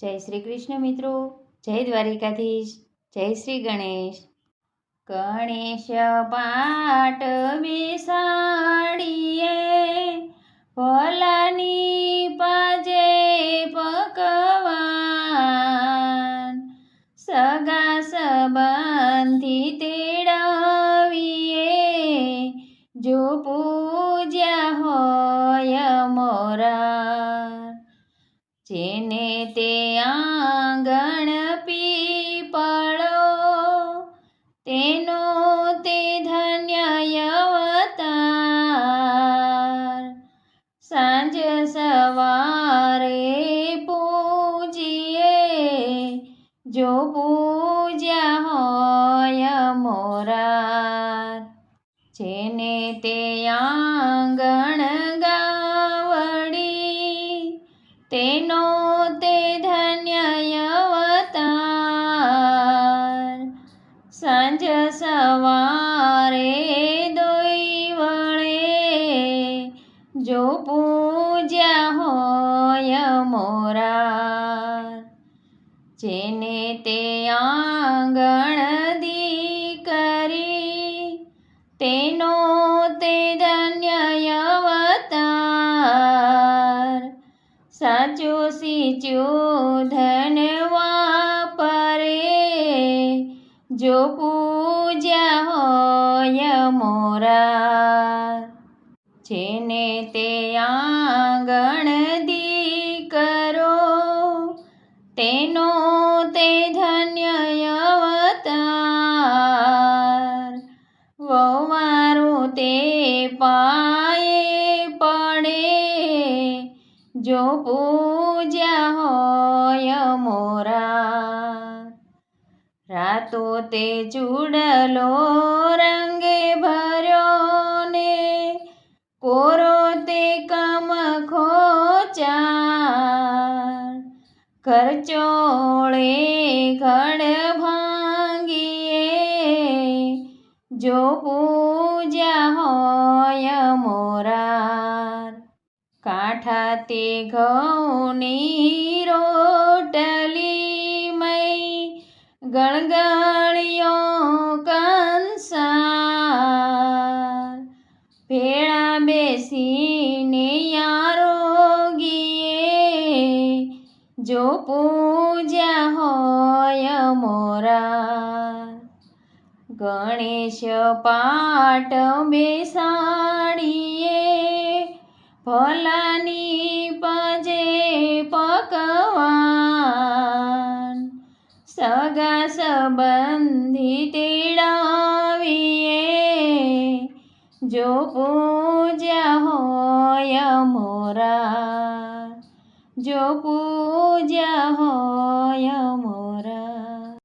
જય શ્રી કૃષ્ણ મિત્રો. જય દ્વારિકાધીશ. જય શ્રી ગણેશ. ગણેશ પાટ બેસાડીએ. ભલાની પાજે પકવાન સગા સંબંધી તેડાવીએ. જો પૂજ્યા હોય મોરા જેને તે જો પૂજ્યા હોય મોરાર, જેને તે આંગણ ગાવડી, તેનો તે ધન્ય અવતાર. સાંજ સવારે દોઈ વળે, જો પૂજ્યા હોય મોરા જેને તે આંગણ દીકરી, તેનો તે ધન્ય અવતાર. સાચો સીચો ધન વાપરે, જો પૂજ્યા હોય મોરા જેને તે આંગણ દીકરો, તેનો પાયે પડે, જો પૂજ્યા હોય મોરા. રાતો તે ચૂડલો રંગે ભર્યો ને કોરો તે કમ ખોચાર. ખર્ચોળે ઘડ ભાંગીએ, જો પૂજ્યા હોય મોરાર. કાંઠા તે ઘઉંની રોટલી મય ગણગણ્યો કંસાર. ભેળા બેસીને આરોગીએ જો પૂજ્યા હોય મોરા ગણેશ પાટ બેસાડીએ ભલાની પજે પકવાન સગા સંબંધી તેડાવીએ. જો પૂજ્યા હોય મોરા જો પૂજ્યા હોય મોરા